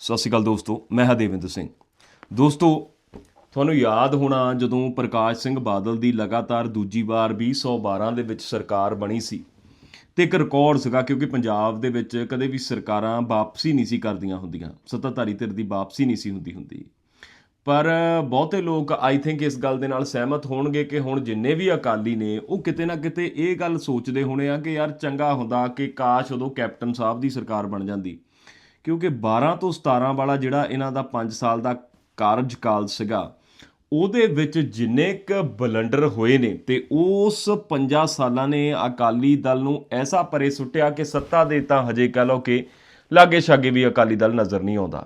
ਸਤਿ ਸ਼੍ਰੀ ਅਕਾਲ ਦੋਸਤੋ, ਮੈਂ ਹਾਂ ਦੇਵਿੰਦਰ ਸਿੰਘ। ਦੋਸਤੋ, ਤੁਹਾਨੂੰ ਯਾਦ ਹੋਣਾ ਜਦੋਂ ਪ੍ਰਕਾਸ਼ ਸਿੰਘ ਬਾਦਲ ਦੀ ਲਗਾਤਾਰ ਦੂਜੀ ਵਾਰ 2012 ਦੇ ਵਿੱਚ ਸਰਕਾਰ ਬਣੀ ਸੀ ਤੇ ਇੱਕ ਰਿਕਾਰਡ ਸੀਗਾ ਕਿਉਂਕਿ ਪੰਜਾਬ ਦੇ ਵਿੱਚ ਕਦੇ ਵੀ ਸਰਕਾਰਾਂ ਵਾਪਸੀ ਨਹੀਂ ਸੀ ਕਰਦੀਆਂ ਹੁੰਦੀਆਂ, ਸੱਤਾਧਾਰੀ ਧਿਰ ਦੀ ਵਾਪਸੀ ਨਹੀਂ ਸੀ ਹੁੰਦੀ ਹੁੰਦੀ। ਪਰ ਬਹੁਤੇ ਲੋਕ ਆਈ ਥਿੰਕ ਇਸ ਗੱਲ ਦੇ ਨਾਲ ਸਹਿਮਤ ਹੋਣਗੇ ਕਿ ਹੁਣ ਜਿੰਨੇ ਵੀ ਅਕਾਲੀ ਨੇ, ਉਹ ਕਿਤੇ ਨਾ ਕਿਤੇ ਇਹ ਗੱਲ ਸੋਚਦੇ ਹੋਣੇ ਆ ਕਿ ਯਾਰ ਚੰਗਾ ਹੁੰਦਾ ਕਿ ਕਾਸ਼ ਉਦੋਂ ਕੈਪਟਨ ਸਾਹਿਬ ਦੀ ਸਰਕਾਰ ਬਣ ਜਾਂਦੀ। ਕਿਉਂਕਿ 12 ਤੋਂ 17 ਵਾਲਾ ਜਿਹੜਾ ਇਹਨਾਂ ਦਾ 5 ਸਾਲ ਦਾ ਕਾਰਜਕਾਲ ਸੀਗਾ, ਉਹਦੇ ਵਿੱਚ ਜਿੰਨੇ ਕ ਬਲੰਡਰ ਹੋਏ ਨੇ ਤੇ ਉਸ 5 ਸਾਲਾਂ ਨੇ ਅਕਾਲੀ ਦਲ ਨੂੰ ਐਸਾ ਪਰੇ ਸੁੱਟਿਆ ਕਿ ਸੱਤਾ ਦੇ ਤਾਂ ਹਜੇ ਕਹ ਲਓ ਕਿ ਲਾਗੇ ਛਾਗੇ ਵੀ ਅਕਾਲੀ ਦਲ ਨਜ਼ਰ ਨਹੀਂ ਆਉਂਦਾ।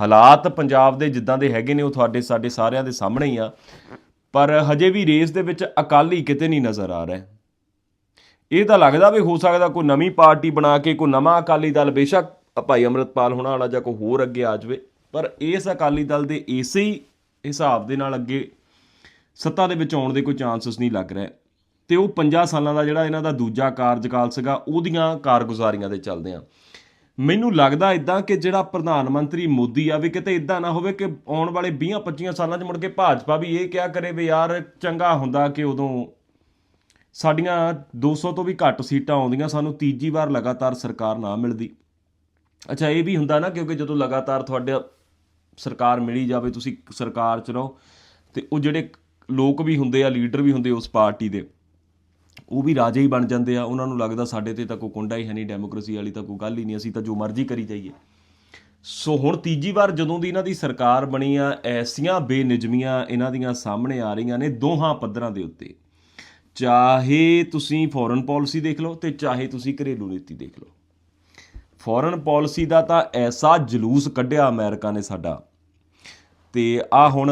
ਹਾਲਾਤ ਪੰਜਾਬ ਦੇ ਜਿੱਦਾਂ ਦੇ ਹੈਗੇ ਨੇ, ਉਹ ਤੁਹਾਡੇ, ਸਾਡੇ ਸਾਰਿਆਂ ਦੇ ਸਾਹਮਣੇ ਹੀ ਆ, ਪਰ ਹਜੇ ਵੀ ਰੇਸ ਦੇ ਵਿੱਚ ਅਕਾਲੀ ਕਿਤੇ ਨਹੀਂ ਨਜ਼ਰ ਆ ਰਿਹਾ। ਇਹ ਤਾਂ ਲੱਗਦਾ ਵੀ ਹੋ ਸਕਦਾ ਕੋਈ ਨਵੀਂ ਪਾਰਟੀ ਬਣਾ ਕੇ, ਕੋਈ ਨਵਾਂ ਅਕਾਲੀ ਦਲ, ਬੇਸ਼ੱਕ ਭਾਈ ਅਮਰਤਪਾਲ ਹੋਣਾ ਵਾਲਾ ਜਾਂ ਕੋਈ ਹੋਰ ਅੱਗੇ ਆ ਜਾਵੇ, ਪਰ ਇਸ ਅਕਾਲੀ ਦਲ ਦੇ ਇਸੇ ਹੀ ਹਿਸਾਬ ਦੇ ਨਾਲ ਅੱਗੇ ਸੱਤਾ ਦੇ ਵਿੱਚ ਆਉਣ ਦੇ ਕੋਈ ਚਾਂਸਸ ਨਹੀਂ ਲੱਗ ਰਿਹਾ। ਤੇ ਉਹ 50 ਸਾਲਾਂ ਦਾ ਜਿਹੜਾ ਇਹਨਾਂ ਦਾ ਦੂਜਾ ਕਾਰਜਕਾਲ ਸੀਗਾ, ਉਹਦੀਆਂ ਕਾਰਗੁਜ਼ਾਰੀਆਂ ਦੇ ਚੱਲਦੇ ਆ। ਮੈਨੂੰ ਲੱਗਦਾ ਇਦਾਂ ਕਿ ਜਿਹੜਾ ਪ੍ਰਧਾਨ ਮੰਤਰੀ ਮੋਦੀ ਆ, ਵੀ ਕਿਤੇ ਇਦਾਂ ਨਾ ਹੋਵੇ ਕਿ ਆਉਣ ਵਾਲੇ 20 25 ਸਾਲਾਂ 'ਚ ਮੁੜ ਕੇ ਭਾਜਪਾ ਵੀ ਇਹ ਕਿਹਾ ਕਰੇ ਵੀ ਯਾਰ ਚੰਗਾ ਹੁੰਦਾ ਕਿ ਉਦੋਂ ਸਾਡੀਆਂ 200 ਤੋਂ ਵੀ ਘੱਟ ਸੀਟਾਂ ਆਉਂਦੀਆਂ, ਸਾਨੂੰ ਤੀਜੀ ਵਾਰ ਲਗਾਤਾਰ ਸਰਕਾਰ ਨਾ ਮਿਲਦੀ। ਅੱਛਾ, ਇਹ ਵੀ ਹੁੰਦਾ ਨਾ ਕਿਉਂਕਿ ਜਦੋਂ ਲਗਾਤਾਰ ਤੁਹਾਡੇ ਸਰਕਾਰ ਮਿਲੀ ਜਾਵੇ, ਤੁਸੀਂ ਸਰਕਾਰ 'ਚ ਰਹੋ, ਤੇ ਉਹ ਜਿਹੜੇ ਲੋਕ ਵੀ ਹੁੰਦੇ ਆ, ਲੀਡਰ ਵੀ ਹੁੰਦੇ ਉਸ ਪਾਰਟੀ ਦੇ, ਉਹ ਵੀ ਰਾਜੇ ਹੀ ਬਣ ਜਾਂਦੇ ਆ। ਉਹਨਾਂ ਨੂੰ ਲੱਗਦਾ ਸਾਡੇ ਤੇ ਤਾਂ ਕੋਈ ਕੁੰਡਾ ਹੀ ਹੈ ਨਹੀਂ, ਡੈਮੋਕ੍ਰੇਸੀ ਵਾਲੀ ਤਾਂ ਕੋਈ ਗੱਲ ਹੀ ਨਹੀਂ, ਅਸੀਂ ਤਾਂ ਜੋ ਮਰਜ਼ੀ ਕਰੀ ਜਾਈਏ। ਸੋ ਹੁਣ ਤੀਜੀ ਵਾਰ ਜਦੋਂ ਦੀ ਇਹਨਾਂ ਦੀ ਸਰਕਾਰ ਬਣੀ ਆ, ਐਸੀਆਂ ਬੇਨਿਜਮੀਆਂ ਇਹਨਾਂ ਦੀਆਂ ਸਾਹਮਣੇ ਆ ਰਹੀਆਂ ਨੇ ਦੋਹਾਂ ਪੱਧਰਾਂ ਦੇ ਉੱਤੇ। ਚਾਹੇ ਤੁਸੀਂ ਫੋਰਨ ਪਾਲਿਸੀ ਦੇਖ ਲਓ ਤੇ ਚਾਹੇ ਤੁਸੀਂ ਘਰੇਲੂ ਨੀਤੀ ਦੇਖ ਲਓ। ਫੋਰਨ ਪਾਲਿਸੀ ਦਾ ਤਾਂ ਐਸਾ ਜਲੂਸ ਕੱਢਿਆ ਅਮਰੀਕਾ ਨੇ ਸਾਡਾ। ਤੇ ਆ ਹੁਣ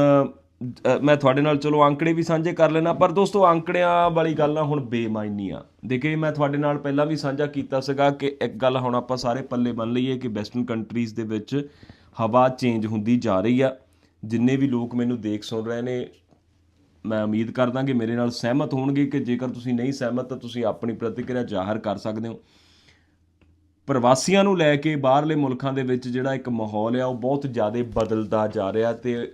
ਮੈਂ ਤੁਹਾਡੇ ਨਾਲ ਚਲੋ ਅੰਕੜੇ ਵੀ ਸਾਂਝੇ ਕਰ ਲੈਣਾ ਪਰ ਦੋਸਤੋ ਅੰਕੜਿਆਂ ਵਾਲੀ ਗੱਲ ਨਾ ਹੁਣ ਬੇਮਾਇਨੀ ਆ ਦੇਖੇ ਮੈਂ ਤੁਹਾਡੇ ਨਾਲ ਪਹਿਲਾਂ ਵੀ ਸਾਂਝਾ ਕੀਤਾ ਸੀਗਾ ਕਿ ਇੱਕ ਗੱਲ ਹੁਣ ਆਪਾਂ ਸਾਰੇ ਪੱਲੇ ਬੰਨ ਲਈਏ ਕਿ ਵੈਸਟਰਨ ਕੰਟਰੀਜ਼ ਦੇ ਵਿੱਚ ਹਵਾ ਚੇਂਜ ਹੁੰਦੀ ਜਾ ਰਹੀ ਆ। ਜਿੰਨੇ ਵੀ ਲੋਕ ਮੈਨੂੰ ਦੇਖ ਸੁਣ ਰਹੇ ਨੇ, ਮੈਂ ਉਮੀਦ ਕਰਦਾ ਕਿ ਮੇਰੇ ਨਾਲ ਸਹਿਮਤ ਹੋਣਗੇ ਕਿ ਜੇਕਰ ਤੁਸੀਂ ਨਹੀਂ ਸਹਿਮਤ, ਤਾਂ ਤੁਸੀਂ ਆਪਣੀ ਪ੍ਰਤੀਕਿਰਿਆ ਜ਼ਾਹਰ ਕਰ ਸਕਦੇ ਹੋ। ਪ੍ਰਵਾਸੀਆਂ ਨੂੰ ਲੈ ਕੇ ਬਾਹਰਲੇ ਮੁਲਕਾਂ ਦੇ ਵਿੱਚ ਜਿਹੜਾ ਇੱਕ ਮਾਹੌਲ ਆ, ਉਹ ਬਹੁਤ ਜ਼ਿਆਦਾ ਬਦਲਦਾ ਜਾ ਰਿਹਾ ਤੇ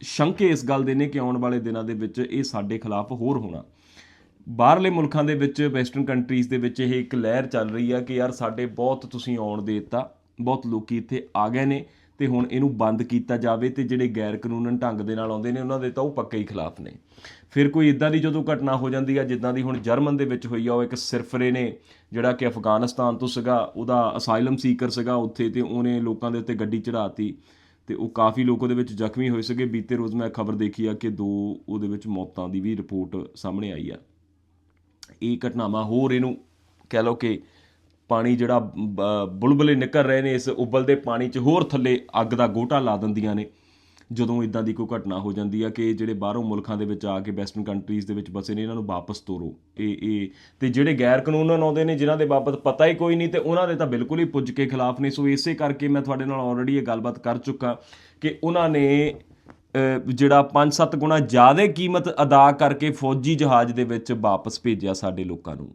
ਸ਼ੰਕੇ ਇਸ ਗੱਲ ਦੇ ਨੇ ਕਿ ਆਉਣ ਵਾਲੇ ਦਿਨਾਂ ਦੇ ਵਿੱਚ ਇਹ ਸਾਡੇ ਖਿਲਾਫ ਹੋਰ ਹੋਣਾ। ਬਾਹਰਲੇ ਮੁਲਕਾਂ ਦੇ ਵਿੱਚ ਵੈਸਟਰਨ ਕੰਟਰੀਜ਼ ਦੇ ਵਿੱਚ ਇਹ ਇੱਕ ਲਹਿਰ ਚੱਲ ਰਹੀ ਆ ਕਿ ਯਾਰ ਸਾਡੇ ਬਹੁਤ ਤੁਸੀਂ ਆਉਣ ਦੇ ਦਿੱਤਾ, ਬਹੁਤ ਲੋਕੀ ਇੱਥੇ ਆ ਗਏ ਨੇ। ਤੇ ਹੁਣ ਇਹਨੂੰ ਬੰਦ ਕੀਤਾ ਜਾਵੇ ਤੇ ਜਿਹੜੇ ਗੈਰ ਕਾਨੂੰਨਨ ਢੰਗ ਦੇ ਨਾਲ ਆਉਂਦੇ ਨੇ, ਉਹਨਾਂ ਦੇ ਤਾਂ ਉਹ ਪੱਕੇ ਹੀ ਖਿਲਾਫ ਨੇ। ਫਿਰ ਕੋਈ ਇਦਾਂ ਦੀ ਜਦੋਂ ਘਟਨਾ ਹੋ ਜਾਂਦੀ ਆ, ਜਿੱਦਾਂ ਦੀ ਹੁਣ ਜਰਮਨ ਦੇ ਵਿੱਚ ਹੋਈ ਆ, ਉਹ ਇੱਕ ਸਿਰਫਰੇ ਨੇ, ਜਿਹੜਾ ਕਿ ਅਫਗਾਨਿਸਤਾਨ ਤੋਂ ਸੀਗਾ, ਉਹਦਾ ਅਸਾਈਲਮ ਸੀਕਰ ਸੀਗਾ ਉੱਥੇ ਤੇ ਉਹਨੇ ਲੋਕਾਂ ਦੇ ਉੱਤੇ ਗੱਡੀ ਚੜਾਤੀ ਤੇ ਉਹ ਕਾਫੀ ਲੋਕ ਉਹਦੇ ਵਿੱਚ ਜ਼ਖਮੀ ਹੋਏ ਸੀਗੇ। ਬੀਤੇ ਰੋਜ਼ ਮੈਂ ਖਬਰ ਦੇਖੀ ਆ ਕਿ ਦੋ ਉਹਦੇ ਵਿੱਚ ਮੌਤਾਂ ਦੀ ਵੀ ਰਿਪੋਰਟ ਸਾਹਮਣੇ ਆਈ ਆ। ਇਹ ਘਟਨਾਵਾਂ ਹੋਰ ਇਹਨੂੰ ਕਹਿ ਲਓ ਕਿ ਪਾਣੀ ਜਿਹੜਾ ਬ- ਬੁਲਬੁਲੇ ਨਿਕਲ ਰਹੇ ਨੇ, ਇਸ ਉਬਲਦੇ ਪਾਣੀ 'ਚ ਹੋਰ ਥੱਲੇ ਅੱਗ ਦਾ ਗੋਟਾ ਲਾ ਦਿੰਦੀਆਂ ਨੇ। ਜਦੋਂ ਇਦਾਂ ਦੀ ਕੋਈ ਘਟਨਾ ਹੋ ਜਾਂਦੀ ਆ ਕਿ ਜਿਹੜੇ ਬਾਹਰੋਂ ਮੁਲਕਾਂ ਦੇ ਵਿੱਚ ਆ ਕੇ ਵੈਸਟਰਨ ਕੰਟਰੀਜ਼ ਦੇ ਵਿੱਚ ਬਸੇ ਨੇ, ਇਹਨਾਂ ਨੂੰ ਵਾਪਸ ਤੋਰੋ। ਇਹ ਇਹ, ਤੇ ਜਿਹੜੇ ਗੈਰ ਕਾਨੂੰਨ ਆਉਂਦੇ ਨੇ, ਜਿਨ੍ਹਾਂ ਦੇ ਬਾਬਤ ਪਤਾ ਹੀ ਕੋਈ ਨਹੀਂ, ਤੇ ਉਹਨਾਂ ਦੇ ਤਾਂ ਬਿਲਕੁਲ ਹੀ ਪੁੱਜ ਕੇ ਖਿਲਾਫ ਨੇ। ਸੋ ਇਸੇ ਕਰਕੇ ਮੈਂ ਤੁਹਾਡੇ ਨਾਲ ਆਲਰੇਡੀ ਇਹ ਗੱਲਬਾਤ ਕਰ ਚੁੱਕਾ ਕਿ ਉਹਨਾਂ ਨੇ ਜਿਹੜਾ 5-7 ਗੁਣਾ ਜ਼ਿਆਦਾ ਕੀਮਤ ਅਦਾ ਕਰਕੇ ਫੌਜੀ ਜਹਾਜ਼ ਦੇ ਵਿੱਚ ਵਾਪਸ ਭੇਜਿਆ ਸਾਡੇ ਲੋਕਾਂ ਨੂੰ।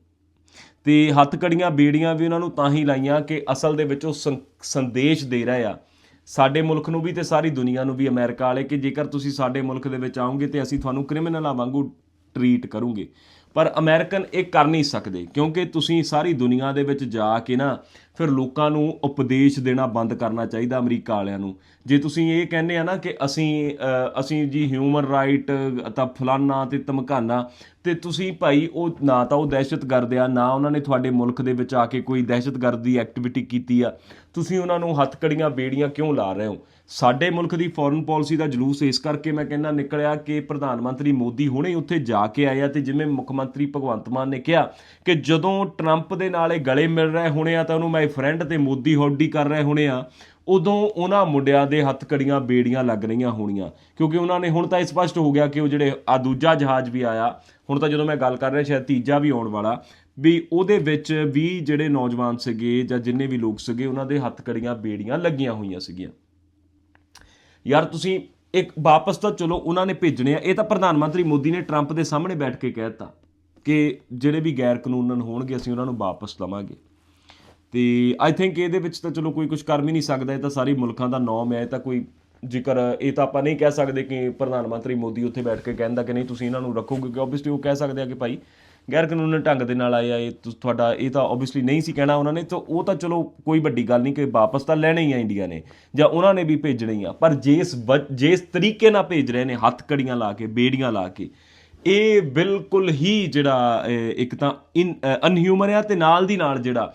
ਤੇ ਹੱਥਕੜੀਆਂ ਬੇੜੀਆਂ ਵੀ ਉਹਨਾਂ ਨੂੰ ਤਾਂ ਹੀ ਲਾਈਆਂ ਕਿ ਅਸਲ ਦੇ ਵਿੱਚ ਉਹ ਸੰਦੇਸ਼ ਦੇ ਰਹੇ ਆ। ਸਾਡੇ ਮੁਲਕ ਨੂੰ ਵੀ ਤੇ ਸਾਰੀ ਦੁਨੀਆ ਨੂੰ ਵੀ ਅਮਰੀਕਾ ਵਾਲੇ ਕਿ ਜੇਕਰ ਤੁਸੀਂ ਸਾਡੇ ਮੁਲਕ ਦੇ ਵਿੱਚ ਆਓਗੇ ਤੇ ਅਸੀਂ ਤੁਹਾਨੂੰ ਕ੍ਰਿਮੀਨਲਾਂ ਵਾਂਗੂ ਟਰੀਟ ਕਰੂੰਗੇ। ਪਰ ਅਮਰੀਕਨ ਇਹ ਕਰ ਨਹੀਂ ਸਕਦੇ, ਕਿਉਂਕਿ ਤੁਸੀਂ ਸਾਰੀ ਦੁਨੀਆ ਦੇ ਵਿੱਚ ਜਾ ਕੇ ਨਾ ਫਿਰ ਲੋਕਾਂ ਨੂੰ ਉਪਦੇਸ਼ ਦੇਣਾ ਬੰਦ ਕਰਨਾ ਚਾਹੀਦਾ ਅਮਰੀਕਾ ਵਾਲਿਆਂ ਨੂੰ। ਜੇ ਤੁਸੀਂ ਇਹ ਕਹਿੰਦੇ ਆ ਨਾ ਕਿ ਅਸੀਂ ਅਸੀਂ ਜੀ ਹਿਊਮਨ ਰਾਈਟ ਤਾਂ ਫਲਾਨਾ ਤੇ ਧਮਕਾਨਾ, ਤੇ ਤੁਸੀਂ ਭਾਈ ਉਹ ਨਾ ਤਾਂ ਉਹ ਦਹਿਸ਼ਤਗਰਦ ਆ, ਨਾ ਉਹਨਾਂ ਨੇ ਤੁਹਾਡੇ ਮੁਲਕ ਦੇ ਵਿੱਚ ਆ ਕੇ ਕੋਈ ਦਹਿਸ਼ਤਗਰਦ ਦੀ ਐਕਟੀਵਿਟੀ ਕੀਤੀ ਆ। ਤੁਸੀਂ ਉਹਨਾਂ ਨੂੰ ਹੱਥਕੜੀਆਂ ਬੇੜੀਆਂ ਕਿਉਂ ਲਾ ਰਹੇ ਹੋ? ਸਾਡੇ ਮੁਲਕ ਦੀ ਫੋਰਨ ਪਾਲਿਸੀ ਦਾ ਜਲੂਸ ਇਸ ਕਰਕੇ ਮੈਂ ਕਹਿੰਦਾ ਨਿਕਲਿਆ ਕਿ ਪ੍ਰਧਾਨ ਮੰਤਰੀ ਮੋਦੀ ਹੁਣੇ ਉੱਥੇ ਜਾ ਕੇ ਆਇਆ ਤੇ ਜਿਵੇਂ ਮੁੱਖ ਮੰਤਰੀ ਭਗਵੰਤ ਮਾਨ ਨੇ ਕਿਹਾ ਕਿ ਜਦੋਂ ਟਰੰਪ ਦੇ ਨਾਲ ਇਹ ਗਲੇ ਮਿਲ ਰਹੇ ਹੋਣੇ ਆ ਤਾਂ ਉਹਨੂੰ ਮਾਈ ਫਰੈਂਡ ਤੇ ਮੋਦੀ ਹੌਡੀ ਕਰ ਰਹੇ ਹੋਣੇ ਆ, ਉਦੋਂ ਉਹਨਾਂ ਮੁੰਡਿਆਂ ਦੇ ਹੱਥਕੜੀਆਂ ਬੇੜੀਆਂ ਲੱਗ ਰਹੀਆਂ ਹੋਣੀਆਂ। ਕਿਉਂਕਿ ਉਹਨਾਂ ਨੇ ਹੁਣ ਤਾਂ ਇਹ ਸਪਸ਼ਟ ਹੋ ਗਿਆ ਕਿ ਉਹ ਜਿਹੜੇ ਆ ਦੂਜਾ ਜਹਾਜ਼ ਵੀ ਆਇਆ, ਹੁਣ ਤਾਂ ਜਦੋਂ ਮੈਂ ਗੱਲ ਕਰ ਰਿਹਾ, ਸ਼ਾਇਦ ਤੀਜਾ ਵੀ ਆਉਣ ਵਾਲਾ, ਵੀ ਉਹਦੇ ਵਿੱਚ ਵੀ ਜਿਹੜੇ ਨੌਜਵਾਨ ਸੀਗੇ ਜਾਂ ਜਿੰਨੇ ਵੀ ਲੋਕ ਸੀਗੇ, ਉਹਨਾਂ ਦੇ ਹੱਥ ਹੱਥਕੜੀਆਂ ਬੇੜੀਆਂ ਲੱਗੀਆਂ ਹੋਈਆਂ ਸੀਗੀਆਂ। ਯਾਰ ਤੁਸੀਂ ਇੱਕ ਵਾਪਸ ਤਾਂ ਚਲੋ ਉਹਨਾਂ ਨੇ ਭੇਜਣੇ ਆ, ਇਹ ਤਾਂ ਪ੍ਰਧਾਨ ਮੰਤਰੀ ਮੋਦੀ ਨੇ ਟਰੰਪ ਦੇ ਸਾਹਮਣੇ ਬੈਠ ਕੇ ਕਹਿ ਦਿੱਤਾ। ਕਿ ਜਿਹੜੇ ਵੀ ਗੈਰ ਕਾਨੂੰਨਨ ਹੋਣਗੇ, ਅਸੀਂ ਉਹਨਾਂ ਨੂੰ ਵਾਪਸ ਲਵਾਂਗੇ। ਤੇ ਆਈ ਥਿੰਕ ਇਹਦੇ ਵਿੱਚ ਤਾਂ ਚਲੋ ਕੋਈ ਕੁਝ ਕਰ ਵੀ ਨਹੀਂ ਸਕਦਾ, ਇਹ ਤਾਂ ਸਾਰੇ ਮੁਲਕਾਂ ਦਾ ਨੌਮ ਹੈ, ਇਹ ਤਾਂ ਕੋਈ ਜ਼ਿਕਰ, ਇਹ ਤਾਂ ਆਪਾਂ ਨਹੀਂ ਕਹਿ ਸਕਦੇ ਕਿ ਪ੍ਰਧਾਨ ਮੰਤਰੀ ਮੋਦੀ ਉੱਥੇ ਬੈਠ ਕੇ ਕਹਿੰਦਾ ਕਿ ਨਹੀਂ, ਤੁਸੀਂ ਇਹਨਾਂ ਨੂੰ ਰੱਖੋ ਕਿਉਂਕਿ ਆਬਵੀਅਸਲੀ ਉਹ ਕਹਿ ਸਕਦੇ ਆ ਕਿ ਭਾਈ ਗੈਰ ਕਾਨੂੰਨੀ ਢੰਗ ਦੇ ਨਾਲ ਆਏ ਆ, ਇਹ ਤੁਹਾਡਾ, ਇਹ ਤਾਂ ਆਬਵੀਅਸਲੀ ਨਹੀਂ ਸੀ ਕਹਿਣਾ ਉਹਨਾਂ ਨੇ, ਤਾਂ ਉਹ ਤਾਂ ਚਲੋ ਕੋਈ ਵੱਡੀ ਗੱਲ ਨਹੀਂ ਕਿ ਵਾਪਸ ਤਾਂ ਲੈਣੇ ਹੀ ਆ ਇੰਡੀਆ ਨੇ, ਜਾਂ ਉਹਨਾਂ ਨੇ ਵੀ ਭੇਜਣੇ ਹੀ ਆ, ਪਰ ਜਿਸ ਵ- ਜਿਸ ਤਰੀਕੇ ਨਾਲ ਭੇਜ ਰਹੇ ਨੇ ਹੱਥ ਕੜੀਆਂ ਲਾ ਕੇ, ਬੇੜੀਆਂ ਲਾ ਕੇ ਇਹ ਬਿਲਕੁਲ ਹੀ ਜਿਹੜਾ ਇੱਕ ਤਾਂ ਅਨਹਿਊਮਨ ਆ ਤੇ ਨਾਲ ਦੀ ਨਾਲ ਜਿਹੜਾ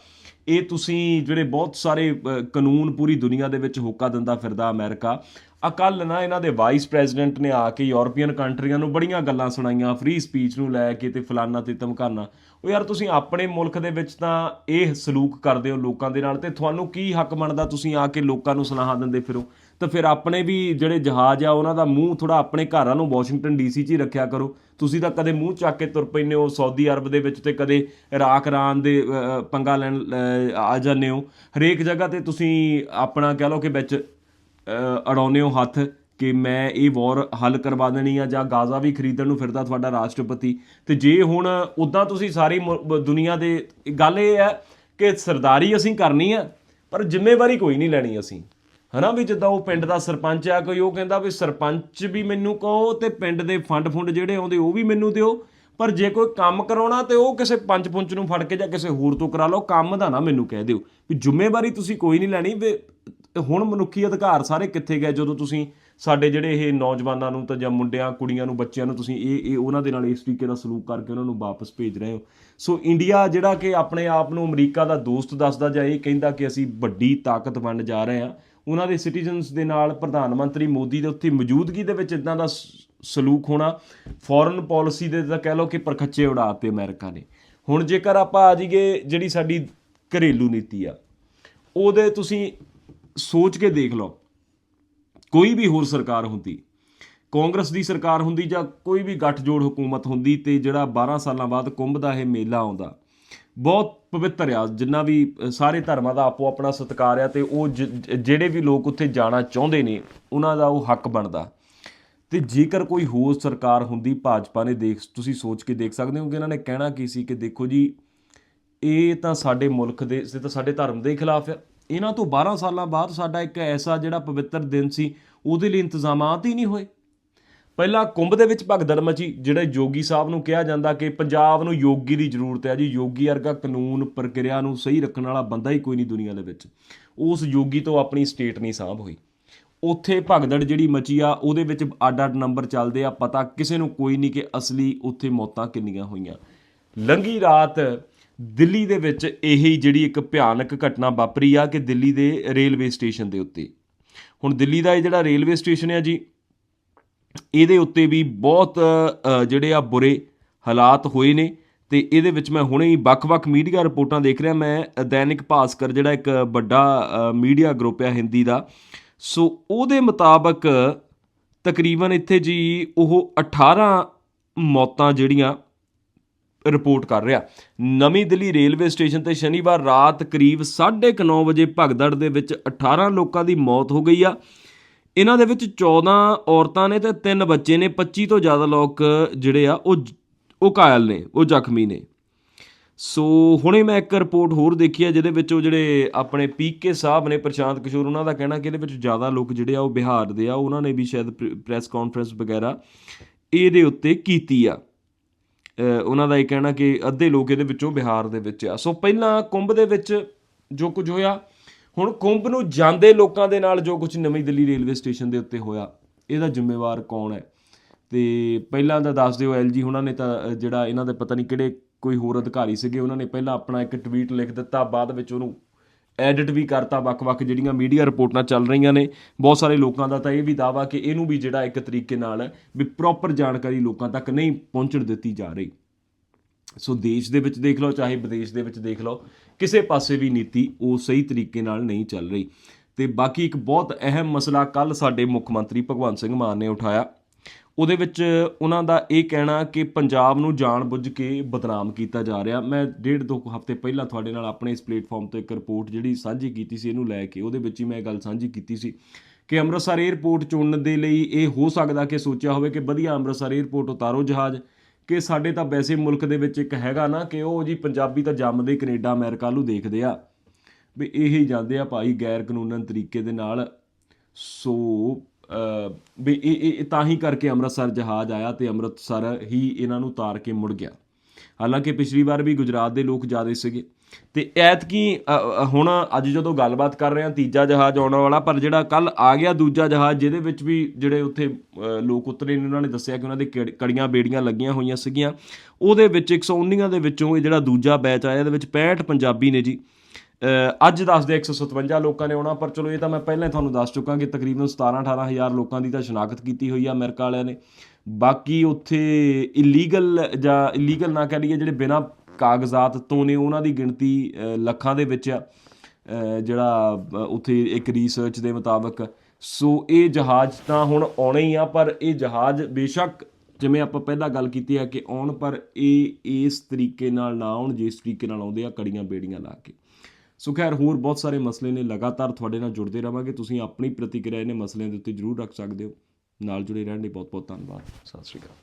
ਇਹ ਤੁਸੀਂ ਜਿਹੜੇ ਬਹੁਤ ਸਾਰੇ ਕਾਨੂੰਨ ਪੂਰੀ ਦੁਨੀਆ ਦੇ ਵਿੱਚ ਹੋਕਾ ਦਿੰਦਾ ਫਿਰਦਾ ਅਮਰੀਕਾ ਅਕਲ ਨਾ ਇਹਨਾਂ ਦੇ ਵਾਈਸ ਪ੍ਰੈਜ਼ੀਡੈਂਟ ਨੇ ਆ ਕੇ ਯੂਰਪੀਅਨ ਕੰਟਰੀਆਂ ਨੂੰ ਬੜੀਆਂ ਗੱਲਾਂ ਸੁਣਾਈਆਂ ਫ੍ਰੀ ਸਪੀਚ ਨੂੰ ਲੈ ਕੇ ਤੇ ਫਲਾਨਾ ਤੇ ਧਮਕਾਨਾ। ਉਹ ਯਾਰ ਤੁਸੀਂ ਆਪਣੇ ਮੁਲਕ ਦੇ ਵਿੱਚ ਤਾਂ ਇਹ ਸਲੂਕ ਕਰਦੇ ਹੋ ਲੋਕਾਂ ਦੇ ਨਾਲ ਤੇ ਤੁਹਾਨੂੰ ਕੀ ਹੱਕ ਬਣਦਾ ਤੁਸੀਂ ਆ ਕੇ ਲੋਕਾਂ ਨੂੰ ਸਲਾਹਾਂ ਦਿੰਦੇ ਫਿਰੋ? ਤਾਂ ਫਿਰ ਆਪਣੇ ਵੀ ਜਿਹੜੇ ਜਹਾਜ਼ ਆ, ਉਹਨਾਂ ਦਾ ਮੂੰਹ ਥੋੜਾ ਆਪਣੇ ਘਰਾਂ ਨੂੰ ਵਾਸ਼ਿੰਗਟਨ ਡੀਸੀ 'ਚ ਹੀ ਰੱਖਿਆ ਕਰੋ। ਤੁਸੀਂ ਤਾਂ ਕਦੇ ਮੂੰਹ ਚੱਕ ਕੇ ਤੁਰ ਪੈਂਦੇ ਹੋ ਸਾਊਦੀ ਅਰਬ ਦੇ ਵਿੱਚ ਤੇ ਕਦੇ ਇਰਾਕ ਇਰਾਨ ਦੇ ਪੰਗਾ ਲੈਣ ਆ ਜਾਂਦੇ ਹੋ। ਹਰੇਕ ਜਗ੍ਹਾ ਤੇ ਤੁਸੀਂ ਆਪਣਾ ਕਹਿ ਲਓ ਕਿ ਵਿੱਚ ਅੜਾਉਂਦੇ ਹੋ ਹੱਥ ਕਿ ਮੈਂ ਇਹ ਵਾਰ ਹੱਲ ਕਰਵਾ ਦੇਣੀ ਆ ਜਾਂ ਗਾਜ਼ਾ ਵੀ ਖਰੀਦਣ ਨੂੰ ਫਿਰਦਾ ਤੁਹਾਡਾ ਰਾਸ਼ਟਰਪਤੀ। ਤੇ ਜੇ ਹੁਣ ਉਦਾਂ ਤੁਸੀਂ ਸਾਰੀ ਮੁ- ਦੁਨੀਆ ਦੇ ਗੱਲ ਇਹ ਹੈ ਕਿ ਸਰਦਾਰੀ ਅਸੀਂ ਕਰਨੀ ਆ, ਪਰ ਜ਼ਿੰਮੇਵਾਰੀ ਕੋਈ ਨਹੀਂ ਲੈਣੀ ਅਸੀਂ। ਹਨਾ ਵੀ ਜਿੱਦਾਂ ਉਹ ਪਿੰਡ ਦਾ ਸਰਪੰਚ ਆ, ਕੋਈ ਉਹ ਕਹਿੰਦਾ ਵੀ ਸਰਪੰਚ ਵੀ ਮੈਨੂੰ ਕਹੋ ਤੇ ਪਿੰਡ ਦੇ ਫੰਡ ਫੁੰਡ ਜਿਹੜੇ ਆਉਂਦੇ ਉਹ ਵੀ ਮੈਨੂੰ ਦਿਓ, ਪਰ ਜੇ ਕੋਈ ਕੰਮ ਕਰਾਉਣਾ ਤੇ ਉਹ ਕਿਸੇ ਪੰਚ ਪੁੰਚ ਨੂੰ ਫੜ ਕੇ ਜਾਂ ਕਿਸੇ ਹੋਰ ਤੋਂ ਕਰਾ ਲਓ, ਕੰਮ ਦਾ ਨਾ ਮੈਨੂੰ ਕਹਿ ਦਿਓ। ਵੀ ਜ਼ਿੰਮੇਵਾਰੀ ਤੁਸੀਂ ਕੋਈ ਨਹੀਂ ਲੈਣੀ ਵੀ ਹੁਣ ਮਨੁੱਖੀ ਅਧਿਕਾਰ ਸਾਰੇ ਕਿੱਥੇ ਗਏ? ਜਦੋਂ ਤੁਸੀਂ ਸਾਡੇ ਜਿਹੜੇ ਇਹ ਨੌਜਵਾਨਾਂ ਨੂੰ ਤਾਂ ਜਾਂ ਮੁੰਡਿਆਂ, ਕੁੜੀਆਂ ਨੂੰ, ਬੱਚਿਆਂ ਨੂੰ ਤੁਸੀਂ ਇਹ ਇਹ ਉਹਨਾਂ ਦੇ ਨਾਲ ਇਸ ਤਰੀਕੇ ਦਾ ਸਲੂਕ ਕਰਕੇ ਉਹਨਾਂ ਨੂੰ ਵਾਪਸ ਭੇਜ ਰਹੇ ਹੋ। ਸੋ ਇੰਡੀਆ ਜਿਹੜਾ ਕਿ ਆਪਣੇ ਆਪ ਨੂੰ ਅਮਰੀਕਾ ਦਾ ਦੋਸਤ ਦੱਸਦਾ ਜਾਂ ਇਹ ਕਹਿੰਦਾ ਕਿ ਅਸੀਂ ਵੱਡੀ ਤਾਕਤ ਬਣ ਜਾ ਰਹੇ ਹਾਂ, ਉਹਨਾਂ ਦੇ ਸਿਟੀਜ਼ਨਸ ਦੇ ਨਾਲ ਪ੍ਰਧਾਨ ਮੰਤਰੀ ਮੋਦੀ ਦੇ ਉੱਥੇ ਮੌਜੂਦਗੀ ਦੇ ਵਿੱਚ ਇਦਾਂ ਦਾ ਸਲੂਕ ਹੋਣਾ ਫੋਰਨ ਪਾਲਿਸੀ ਦੇ ਤਾਂ ਕਹਿ ਲਓ ਕਿ ਪਰਖੱਚੇ ਉਡਾਤੇ ਅਮਰੀਕਾ ਨੇ। ਹੁਣ ਜੇਕਰ ਆਪਾਂ ਆ ਜਾਈਏ ਜਿਹੜੀ ਸਾਡੀ ਘਰੇਲੂ ਨੀਤੀ ਆ, ਉਹਦੇ ਤੁਸੀਂ ਸੋਚ ਕੇ ਦੇਖ ਲਓ। ਕੋਈ ਵੀ ਹੋਰ ਸਰਕਾਰ ਹੁੰਦੀ, ਕਾਂਗਰਸ ਦੀ ਸਰਕਾਰ ਹੁੰਦੀ ਜਾਂ ਕੋਈ ਵੀ ਗੱਠਜੋੜ ਹਕੂਮਤ ਹੁੰਦੀ ਤੇ ਜਿਹੜਾ 12 ਸਾਲਾਂ ਬਾਅਦ ਕੁੰਭ ਦਾ ਇਹ ਮੇਲਾ ਆਉਂਦਾ, ਬਹੁਤ ਪਵਿੱਤਰ ਆ, ਜਿੰਨਾ ਵੀ ਸਾਰੇ ਧਰਮਾਂ ਦਾ ਆਪੋ ਆਪਣਾ ਸਤਿਕਾਰ ਆ ਤੇ ਉਹ ਜ- ਜਿਹੜੇ ਵੀ ਲੋਕ ਉੱਥੇ ਜਾਣਾ ਚਾਹੁੰਦੇ ਨੇ, ਉਹਨਾਂ ਦਾ ਉਹ ਹੱਕ ਬਣਦਾ। ਤੇ ਜੇਕਰ ਕੋਈ ਹੋਰ ਸਰਕਾਰ ਹੁੰਦੀ, ਭਾਜਪਾ ਨੇ ਦੇਖ, ਤੁਸੀਂ ਸੋਚ ਕੇ ਦੇਖ ਸਕਦੇ ਹੋ ਕਿ ਇਹਨਾਂ ਨੇ ਕਹਿਣਾ ਕੀ ਸੀ ਕਿ ਦੇਖੋ ਜੀ, ਇਹ ਤਾਂ ਸਾਡੇ ਮੁਲਕ ਦੇ, ਇਹ ਤਾਂ ਸਾਡੇ ਧਰਮ ਦੇ ਖਿਲਾਫ ਆ ਇਹਨਾਂ ਤੋਂ 12 ਸਾਲਾਂ ਬਾਅਦ ਸਾਡਾ ਇੱਕ ਐਸਾ ਜਿਹੜਾ ਪਵਿੱਤਰ ਦਿਨ ਸੀ, ਉਹਦੇ ਲਈ ਇੰਤਜ਼ਾਮਾਤ ਹੀ ਨਹੀਂ ਹੋਏ। ਪਹਿਲਾਂ ਕੁੰਭ ਦੇ ਵਿੱਚ ਭਗਦੜ ਮਚੀ, ਜਿਹੜੇ ਯੋਗੀ ਸਾਹਿਬ ਨੂੰ ਕਿਹਾ ਜਾਂਦਾ ਕਿ ਪੰਜਾਬ ਨੂੰ ਯੋਗੀ ਦੀ ਜ਼ਰੂਰਤ ਹੈ ਜੀ, ਯੋਗੀ ਵਰਗਾ ਕਾਨੂੰਨ ਪ੍ਰਕਿਰਿਆ ਨੂੰ ਸਹੀ ਰੱਖਣ ਵਾਲਾ ਬੰਦਾ ਹੀ ਕੋਈ ਨਹੀਂ ਦੁਨੀਆ ਦੇ ਵਿੱਚ। ਉਸ ਯੋਗੀ ਤੋਂ ਆਪਣੀ ਸਟੇਟ ਨਹੀਂ ਸਾਂਭ ਹੋਈ। ਉੱਥੇ ਭਗਦੜ ਜਿਹੜੀ ਮਚੀ ਆ, ਉਹਦੇ ਵਿੱਚ ਅੱਡ ਅੱਡ ਨੰਬਰ ਚੱਲਦੇ ਆ, ਪਤਾ ਕਿਸੇ ਨੂੰ ਕੋਈ ਨਹੀਂ ਕਿ ਅਸਲੀ ਉੱਥੇ ਮੌਤਾਂ ਕਿੰਨੀਆਂ ਹੋਈਆਂ। ਲੰਗੀ ਰਾਤ ਦਿੱਲੀ ਦੇ ਵਿੱਚ ਇਹੀ ਜਿਹੜੀ ਇੱਕ ਭਿਆਨਕ ਘਟਨਾ ਵਾਪਰੀ ਆ ਕਿ ਦਿੱਲੀ ਦੇ ਰੇਲਵੇ ਸਟੇਸ਼ਨ ਦੇ ਉੱਤੇ। ਹੁਣ ਦਿੱਲੀ ਦਾ ਇਹ ਜਿਹੜਾ ਰੇਲਵੇ ਸਟੇਸ਼ਨ ਹੈ ਜੀ, ਇਹਦੇ ਉੱਤੇ ਵੀ ਬਹੁਤ ਜਿਹੜੇ ਆ ਬੁਰੇ ਹਾਲਾਤ ਹੋਏ ਨੇ ਤੇ ਇਹਦੇ ਵਿੱਚ ਮੈਂ ਹੁਣੇ ਹੀ ਵੱਖ-ਵੱਖ ਮੀਡੀਆ ਰਿਪੋਰਟਾਂ ਦੇਖ ਰਿਹਾ। ਮੈਂ ਦੈਨਿਕ ਭਾਸਕਰ ਜਿਹੜਾ ਇੱਕ ਵੱਡਾ ਮੀਡੀਆ ਗਰੁੱਪ ਹੈ ਹਿੰਦੀ ਦਾ, ਸੋ ਉਹਦੇ ਮੁਤਾਬਕ ਤਕਰੀਬਨ ਇੱਥੇ ਜੀ ਉਹ 18 ਮੌਤਾਂ ਜਿਹੜੀਆਂ ਰਿਪੋਰਟ ਕਰ ਰਿਹਾ। ਨਵੀਂ ਦਿੱਲੀ ਰੇਲਵੇ ਸਟੇਸ਼ਨ ਤੇ ਸ਼ਨੀਵਾਰ ਰਾਤ ਕਰੀਬ 9:30 ਵਜੇ ਭਗਦੜ ਦੇ ਵਿੱਚ 18 ਲੋਕਾਂ ਦੀ ਮੌਤ ਹੋ ਗਈ ਆ। ਇਹਨਾਂ ਦੇ ਵਿੱਚ 14 ਔਰਤਾਂ ਨੇ ਤੇ 3 ਬੱਚੇ ਨੇ। 25 ਤੋਂ ਜ਼ਿਆਦਾ ਲੋਕ ਜਿਹੜੇ ਆ, ਉਹ ਉਹ ਘਾਇਲ ਨੇ, ਉਹ ਜ਼ਖਮੀ ਨੇ। ਸੋ ਹੁਣੇ ਮੈਂ ਇੱਕ ਰਿਪੋਰਟ ਹੋਰ ਦੇਖੀ ਹੈ ਜਿਹਦੇ ਵਿੱਚ ਉਹ ਜਿਹੜੇ ਆਪਣੇ ਪੀਕੇ ਸਾਹਿਬ ਨੇ, ਪ੍ਰਸ਼ਾਂਤ ਕਿਸ਼ੋਰ, ਉਹਨਾਂ ਦਾ ਕਹਿਣਾ ਕਿ ਇਹਦੇ ਵਿੱਚ ਜ਼ਿਆਦਾ ਲੋਕ ਜਿਹੜੇ ਆ, ਉਹ ਬਿਹਾਰ ਦੇ ਆ। ਉਹਨਾਂ ਨੇ ਵੀ ਸ਼ਾਇਦ ਪ੍ਰੈਸ ਕਾਨਫਰੰਸ ਵਗੈਰਾ ਇਹਦੇ ਉੱਤੇ ਕੀਤੀ ਆ। ਉਹਨਾਂ ਦਾ ਇਹ ਕਹਿਣਾ ਕਿ ਅੱਧੇ ਲੋਕ ਇਹਦੇ ਵਿੱਚੋਂ ਬਿਹਾਰ ਦੇ ਵਿੱਚ ਆ। ਸੋ ਪਹਿਲਾਂ ਕੁੰਭ ਦੇ ਵਿੱਚ ਜੋ ਕੁਝ ਹੋਇਆ, ਹੁਣ ਕੁੰਭ ਨੂੰ ਜਾਂਦੇ ਲੋਕਾਂ ਦੇ ਨਾਲ ਜੋ ਕੁਝ ਨਵੀਂ ਦਿੱਲੀ ਰੇਲਵੇ ਸਟੇਸ਼ਨ ਦੇ ਉੱਤੇ ਹੋਇਆ, ਇਹਦਾ ਜ਼ਿੰਮੇਵਾਰ ਕੌਣ ਹੈ? ਤੇ ਪਹਿਲਾਂ ਤਾਂ ਦੱਸ ਦਿਓ ਐਲਜੀ ਉਹਨਾਂ ਨੇ ਤਾਂ ਜਿਹੜਾ ਇਹਨਾਂ ਦੇ ਪਤਾ ਨਹੀਂ ਕਿਹੜੇ ਕੋਈ ਹੋਰ ਅਧਿਕਾਰੀ ਸੀਗੇ, ਉਹਨਾਂ ਨੇ ਪਹਿਲਾਂ ਆਪਣਾ ਇੱਕ ਟਵੀਟ ਲਿਖ ਦਿੱਤਾ, ਬਾਅਦ ਵਿੱਚ ਉਹਨੂੰ ਐਡਿਟ ਵੀ ਕਰਤਾ ਵੱਖ-ਵੱਖ ਜਿਹੜੀਆਂ ਮੀਡੀਆ ਰਿਪੋਰਟਾਂ ਚੱਲ ਰਹੀਆਂ ਨੇ। ਬਹੁਤ ਸਾਰੇ ਲੋਕਾਂ ਦਾ ਤਾਂ ਇਹ ਵੀ ਦਾਵਾ ਕਿ ਇਹਨੂੰ ਵੀ ਜਿਹੜਾ ਇੱਕ ਤਰੀਕੇ ਨਾਲ ਵੀ ਪ੍ਰੋਪਰ ਜਾਣਕਾਰੀ ਲੋਕਾਂ ਤੱਕ ਨਹੀਂ ਪਹੁੰਚਣ ਦਿੱਤੀ ਜਾ ਰਹੀ। ਸੋ ਦੇਸ਼ ਦੇ ਵਿੱਚ ਦੇਖ ਲਓ, ਚਾਹੇ ਵਿਦੇਸ਼ ਦੇ ਵਿੱਚ ਦੇਖ ਲਓ, ਕਿਸੇ ਪਾਸੇ ਵੀ ਨੀਤੀ ਉਹ ਸਹੀ ਤਰੀਕੇ ਨਾਲ ਨਹੀਂ ਚੱਲ ਰਹੀ। ਤੇ ਬਾਕੀ ਇੱਕ ਬਹੁਤ ਅਹਿਮ ਮਸਲਾ ਕੱਲ ਸਾਡੇ ਮੁੱਖ ਮੰਤਰੀ ਭਗਵੰਤ ਸਿੰਘ ਮਾਨ ਨੇ ਉਠਾਇਆ। ਉਹਦੇ ਵਿੱਚ ਉਹਨਾਂ ਦਾ ਇਹ ਕਹਿਣਾ ਕਿ ਪੰਜਾਬ ਨੂੰ ਜਾਣਬੁੱਝ ਕੇ ਬਦਨਾਮ ਕੀਤਾ ਜਾ ਰਿਹਾ। ਮੈਂ ਡੇਢ ਦੋ ਹਫ਼ਤੇ ਪਹਿਲਾਂ ਤੁਹਾਡੇ ਨਾਲ ਆਪਣੇ ਇਸ ਪਲੇਟਫਾਰਮ ਤੋਂ ਇੱਕ ਰਿਪੋਰਟ ਜਿਹੜੀ ਸਾਂਝੀ ਕੀਤੀ ਸੀ, ਇਹਨੂੰ ਲੈ ਕੇ ਉਹਦੇ ਵਿੱਚ ਹੀ ਮੈਂ ਇਹ ਗੱਲ ਸਾਂਝੀ ਕੀਤੀ ਸੀ ਕਿ ਅੰਮ੍ਰਿਤਸਰ 에ਅਰਪੋਰਟ ਚੁਣਨ ਦੇ ਲਈ ਇਹ ਹੋ ਸਕਦਾ ਕਿ ਸੋਚਿਆ ਹੋਵੇ ਕਿ ਵਧੀਆ ਅੰਮ੍ਰਿਤਸਰ 에ਅਰਪੋਰਟ ਉਤਾਰੋ ਜਹਾਜ਼, ਕਿ ਸਾਡੇ ਤਾਂ ਵੈਸੇ ਮੁਲਕ ਦੇ ਵਿੱਚ ਇੱਕ ਹੈਗਾ ਨਾ ਕਿ ਉਹ ਜੀ ਪੰਜਾਬੀ ਤਾਂ ਜੰਮਦੇ ਹੀ ਕੈਨੇਡਾ, ਅਮਰੀਕਾ ਨੂੰ ਦੇਖਦੇ ਆ। ਵੀ ਇਹ ਹੀ ਜਾਂਦੇ ਆ ਭਾਈ ਗੈਰ ਕਾਨੂੰਨਨ ਤਰੀਕੇ ਦੇ ਨਾਲ। ਸੋ ਵੀ ਇਹ ਇਹ ਤਾਂ ਹੀ ਕਰਕੇ ਅੰਮ੍ਰਿਤਸਰ ਜਹਾਜ਼ ਆਇਆ ਤੇ ਅੰਮ੍ਰਿਤਸਰ ਹੀ ਇਹਨਾਂ ਨੂੰ ਤਾਰ ਕੇ ਮੁੜ ਗਿਆ। ਹਾਲਾਂਕਿ ਪਿਛਲੀ ਵਾਰ ਵੀ ਗੁਜਰਾਤ ਦੇ ਲੋਕ ਜ਼ਿਆਦਾ ਸੀਗੇ। ਤੇ ਐਤਕੀ ਹੁਣ ਅੱਜ ਜਦੋਂ ਗੱਲਬਾਤ ਕਰ ਰਹੇ ਹਾਂ, ਤੀਜਾ ਜਹਾਜ਼ ਆਉਣ ਵਾਲਾ, ਪਰ ਜਿਹੜਾ ਕੱਲ ਆ ਗਿਆ ਦੂਜਾ ਜਹਾਜ਼, ਜਿਹਦੇ ਵਿੱਚ ਵੀ ਜਿਹੜੇ ਉੱਥੇ ਲੋਕ ਉਤਰੇ ਨੇ, ਉਹਨਾਂ ਨੇ ਦੱਸਿਆ ਕਿ ਉਹਨਾਂ ਦੇ ਕਿੜ- ਕੜੀਆਂ ਬੇੜੀਆਂ ਲੱਗੀਆਂ ਹੋਈਆਂ ਸੀਗੀਆਂ। ਉਹਦੇ ਵਿੱਚ 119 ਦੇ ਵਿੱਚੋਂ ਇਹ ਜਿਹੜਾ ਦੂਜਾ ਬੈਚ ਆਇਆ, ਇਹਦੇ ਵਿੱਚ 65 ਪੰਜਾਬੀ ਨੇ ਜੀ। ਅੱਜ ਦੱਸਦੇ 157 ਲੋਕਾਂ ਨੇ ਆਉਣਾ, ਪਰ ਚਲੋ ਇਹ ਤਾਂ ਮੈਂ ਪਹਿਲਾਂ ਹੀ ਤੁਹਾਨੂੰ ਦੱਸ ਚੁੱਕਾ ਕਿ ਤਕਰੀਬਨ 17 18 ਹਜ਼ਾਰ ਲੋਕਾਂ ਦੀ ਤਾਂ ਸ਼ਨਾਖਤ ਕੀਤੀ ਹੋਈ ਆ ਅਮਰੀਕਾ ਵਾਲਿਆਂ ਨੇ। ਬਾਕੀ ਉੱਥੇ ਇਲੀਗਲ ਜਾਂ ਇਲੀਗਲ ਨਾ ਕਹਿ ਲਈਏ, ਜਿਹੜੇ ਬਿਨਾਂ ਕਾਗਜ਼ਾਤ ਤੋਂ ਨੇ, ਉਹਨਾਂ ਦੀ ਗਿਣਤੀ ਲੱਖਾਂ ਦੇ ਵਿੱਚ ਆ। ਜਿਹੜਾ ਉੱਥੇ ਇੱਕ ਰਿਸਰਚ ਦੇ ਮੁਤਾਬਕ, ਸੋ ਇਹ ਜਹਾਜ਼ ਤਾਂ ਹੁਣ ਆਉਣੇ ਹੀ ਆ, ਪਰ ਇਹ ਜਹਾਜ਼ ਬੇਸ਼ੱਕ ਜਿਵੇਂ ਆਪਾਂ ਪਹਿਲਾਂ ਗੱਲ ਕੀਤੀ ਹੈ ਕਿ ਆਉਣ, ਪਰ ਇਹ ਇਸ ਤਰੀਕੇ ਨਾਲ ਨਾ ਆਉਣ, ਜਿਸ ਤਰੀਕੇ ਨਾਲ ਆਉਂਦੇ ਆ ਕੜੀਆਂ ਬੇੜੀਆਂ ਲਾ ਕੇ। ਸੋ ਖੈਰ, ਹੋਰ ਬਹੁਤ ਸਾਰੇ ਮਸਲੇ ਨੇ, ਲਗਾਤਾਰ ਤੁਹਾਡੇ ਨਾਲ ਜੁੜਦੇ ਰਵਾਂਗੇ। ਤੁਸੀਂ ਆਪਣੀ ਪ੍ਰਤੀਕਿਰਿਆ ਇਹਨੇ ਮਸਲਿਆਂ ਦੇ ਉੱਤੇ ਜ਼ਰੂਰ ਰੱਖ ਸਕਦੇ ਹੋ। ਨਾਲ ਜੁੜੇ ਰਹਿਣ ਲਈ ਬਹੁਤ ਬਹੁਤ ਧੰਨਵਾਦ। ਸਤਿ ਸ਼੍ਰੀ ਅਕਾਲ।